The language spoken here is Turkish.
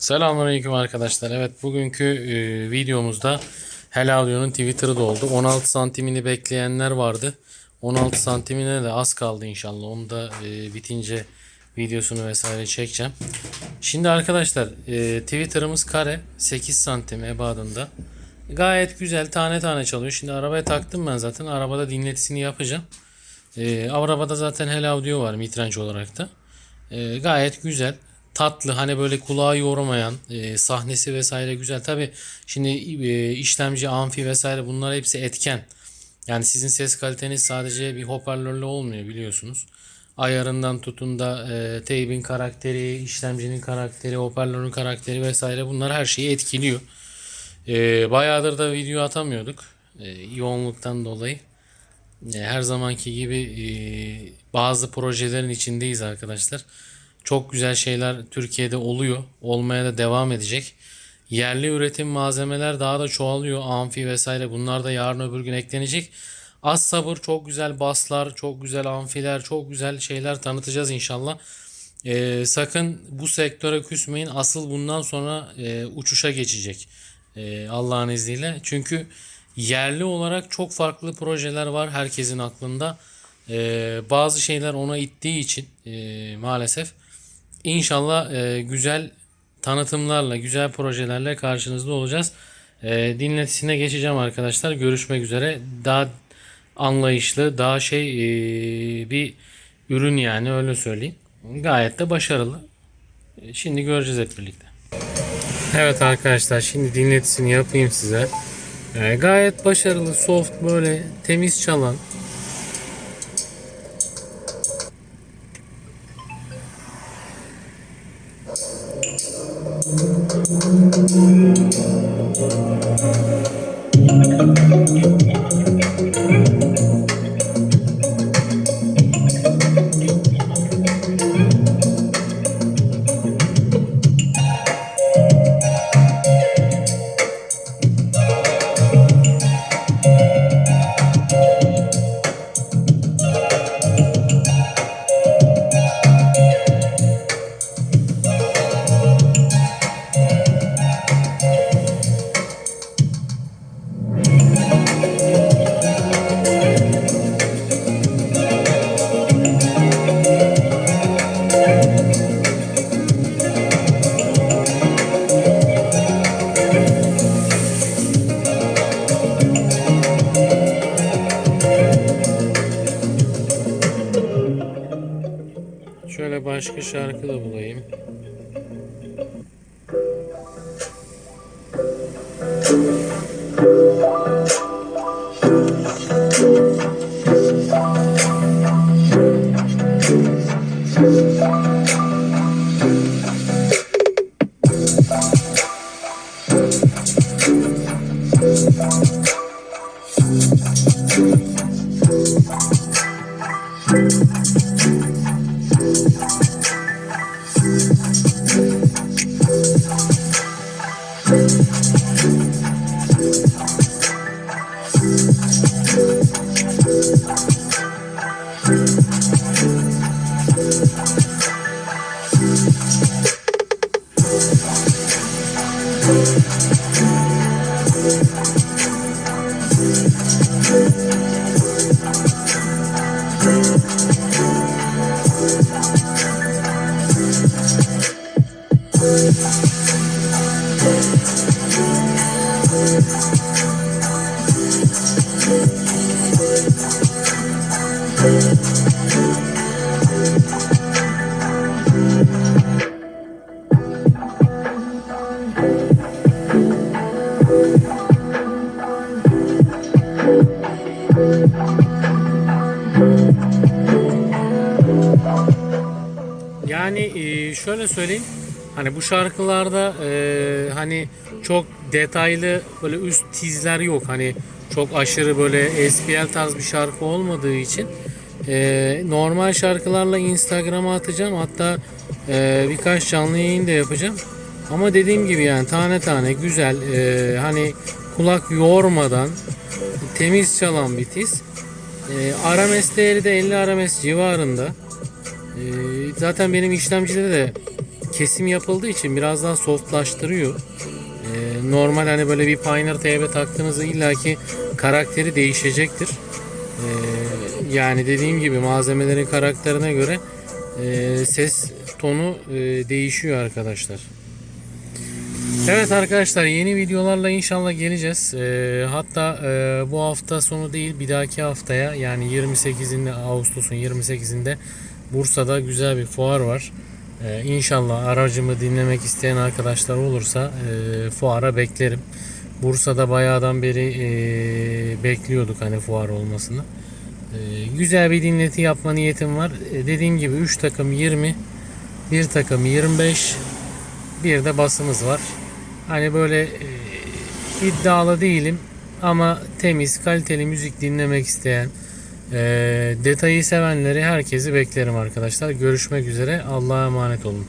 Selamünaleyküm arkadaşlar. Evet bugünkü e, videomuzda Hel Audio'nun Twitter'ı da oldu. 16 santimini bekleyenler vardı. 16 santimine de az kaldı inşallah. Onu da e, bitince videosunu vesaire çekeceğim. Şimdi arkadaşlar e, Twitter'ımız kare 8 santim ebadında. Gayet güzel tane tane çalıyor. Şimdi arabaya taktım ben zaten. Arabada dinletisini yapacağım. E, arabada zaten Hel var mitrenç olarak da. E, gayet güzel. Tatlı hani böyle kulağı yormayan e, sahnesi vesaire güzel. Tabi şimdi e, işlemci, amfi vesaire bunlar hepsi etken. Yani sizin ses kaliteniz sadece bir hoparlörle olmuyor biliyorsunuz. Ayarından tutun da e, teybin karakteri, işlemcinin karakteri, hoparlörün karakteri vesaire bunlar her şeyi etkiliyor. E, bayağıdır da video atamıyorduk. E, yoğunluktan dolayı. E, Her zamanki gibi e, bazı projelerin içindeyiz arkadaşlar. Çok güzel şeyler Türkiye'de oluyor. Olmaya da devam edecek. Yerli üretim malzemeler daha da çoğalıyor. Amfi vesaire bunlar da yarın öbür gün eklenecek. Az sabır çok güzel baslar, çok güzel amfiler, çok güzel şeyler tanıtacağız inşallah. E, sakın bu sektöre küsmeyin. Asıl bundan sonra e, uçuşa geçecek. E, Allah'ın izniyle. Çünkü yerli olarak çok farklı projeler var herkesin aklında. E, bazı şeyler ona ittiği için e, maalesef İnşallah e, güzel tanıtımlarla, güzel projelerle karşınızda olacağız. E, dinletisine geçeceğim arkadaşlar. Görüşmek üzere. Daha anlayışlı, daha şey e, bir ürün yani öyle söyleyeyim. Gayet de başarılı. E, Şimdi göreceğiz hep birlikte. Evet arkadaşlar şimdi dinletisini yapayım size. E, gayet başarılı, soft böyle temiz çalan. Şöyle başka şarkı da bulayım. Thank Yani e, şöyle söyleyeyim. Hani bu şarkılarda e, hani çok detaylı böyle üst tizler yok. Hani çok aşırı böyle SPL tarz bir şarkı olmadığı için e, normal şarkılarla Instagram'a atacağım. Hatta e, birkaç canlı yayın da yapacağım. Ama dediğim gibi yani tane tane güzel e, hani kulak yormadan temiz çalan bir tiz. E, RMS değeri de 50 RMS civarında. Ee, zaten benim işlemcide de kesim yapıldığı için biraz daha softlaştırıyor. E, normal hani böyle bir Pioneer TB taktığınızda illaki karakteri değişecektir. E, yani dediğim gibi malzemelerin karakterine göre e, ses tonu e, değişiyor arkadaşlar. Evet arkadaşlar yeni videolarla inşallah geleceğiz. Ee, hatta e, bu hafta sonu değil bir dahaki haftaya yani 28'inde Ağustos'un 28'inde Bursa'da güzel bir fuar var. Ee, inşallah aracımı dinlemek isteyen arkadaşlar olursa e, fuara beklerim. Bursa'da bayağıdan beri e, bekliyorduk hani fuar olmasını. E, güzel bir dinleti yapma niyetim var. E, dediğim gibi 3 takım 20, bir takım 25, bir de basımız var. Hani böyle e, iddialı değilim ama temiz, kaliteli müzik dinlemek isteyen, e, detayı sevenleri herkesi beklerim arkadaşlar. Görüşmek üzere. Allah'a emanet olun.